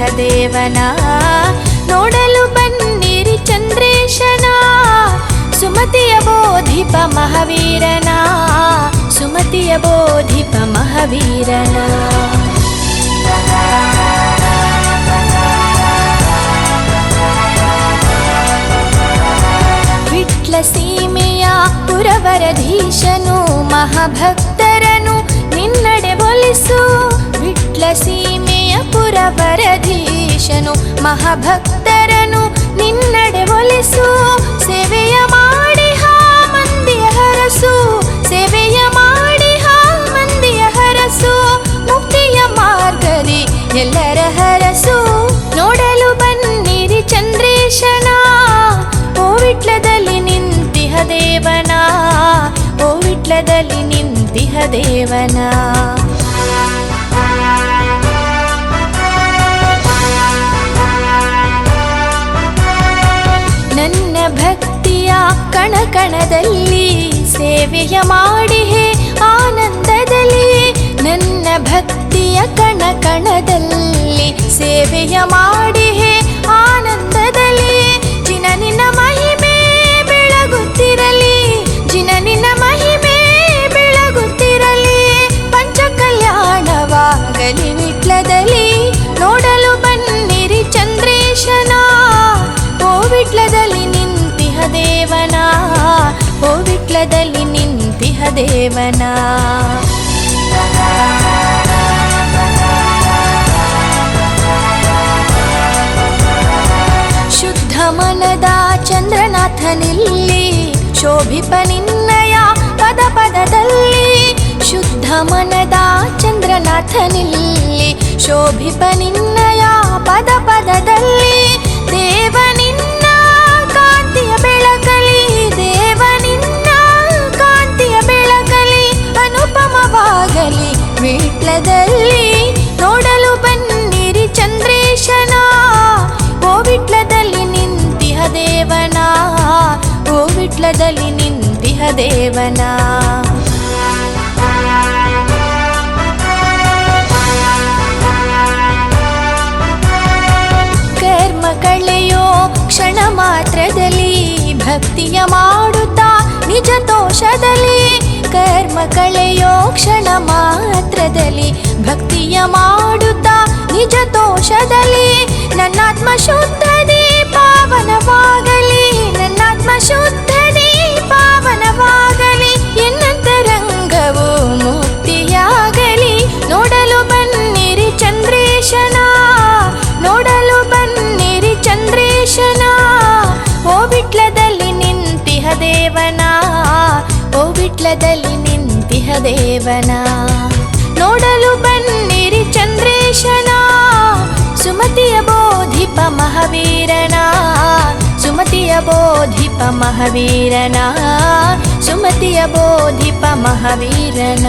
ನಿಂತಿಹ ದೇವನ ನೋಡಲು ಬನ್ನಿರಿ ಚಂದ್ರೇಶನ ಸುಮತಿಯ ಬೋಧಿಪ ಮಹಾವೀರನ ಸುಮತಿಯ ಬೋಧಿಪ ಮಹಾವೀರನ ವಿಟ್ಲ ಸೀಮೆಯ ಪುರವರಧೀಶನು ಮಹಾಭಕ್ತರನು ನಿನ್ನಡೆ ಮಹಾಭಕ್ತರನು ನಿನ್ನಡೆ ಒಲಿಸು, ಸೇವೆಯ ಮಾಡಿ ಹಾ ಮಂದಿಯ ಹರಸು, ಸೇವೆಯ ಮಾಡಿ ಹಾ ಮಂದಿಯ ಹರಸು, ಮುಕ್ತಿಯ ಮಾರ್ಗದಿ ಎಲ್ಲರ ಹರಸು. ನೋಡಲು ಬನ್ನಿರಿ ಚಂದ್ರೇಶನ, ಓವಿಟ್ಲದಲ್ಲಿ ವಿಟ್ಲದಲ್ಲಿ ನಿಂತಿಹ ದೇವನ, ಓವಿಟ್ಲದಲ್ಲಿ ವಿಟ್ಲದಲ್ಲಿ ನಿಂತಿಹ ದೇವನ. ಭಕ್ತಿಯ ಕಣಕಣದಲ್ಲಿ ಸೇವೆಯ ಮಾಡಿ ಆನಂದದಲ್ಲಿ. ನನ್ನ ಭಕ್ತಿಯ ಕಣಕಣದಲ್ಲಿ ಸೇವೆಯ ಮಾಡಿಹೆ ವಿಟ್ಲದಲ್ಲಿ ನಿಂತಿಹ ದೇವನ. ಶುದ್ಧ ಮನದ ಚಂದ್ರನಾಥನಿಲ್ಲಿ ಶೋಭಿಪ ನಿನ್ನಯ ಪದ ಪದದಲ್ಲಿ. ಶುದ್ಧ ಮನದ ಚಂದ್ರನಾಥನಿಲ್ಲಿ ಶೋಭಿಪ ನಿನ್ನಯ ಪದ ಪದದಲ್ಲಿ. ನಿಂತಿಹ ದೇವನ ಕರ್ಮ ಕಳೆಯೋ ಕ್ಷಣ ಮಾತ್ರದಲ್ಲಿ ಭಕ್ತಿಯ ಮಾಡುತ್ತಾ ನಿಜ ದೋಷದಲ್ಲಿ ಕರ್ಮ ಕಳೆಯೋ ಕ್ಷಣ ಮಾತ್ರದಲ್ಲಿ ಭಕ್ತಿಯ ಮಾಡುತ್ತಾ ನಿಜ ದೋಷದಲ್ಲಿ ನನ್ನಾತ್ಮ ಶುದ್ಧದಿ ಪಾವನವಾಗಲಿ ದೇವನ, ಓ ಬಿಟ್ಲದಲ್ಲಿ ನಿಂತಿಹ ದೇವನ. ನೋಡಲು ಬನ್ನಿರಿ ಚಂದ್ರೇಶನ, ಸುಮತಿಯ ಬೋಧಿಪ ಮಹಾವೀರನ. ಸುಮತಿಯ ಬೋಧಿಪ ಮಹಾವೀರನ, ಸುಮತಿಯ ಬೋಧಿಪ ಮಹಾವೀರನ.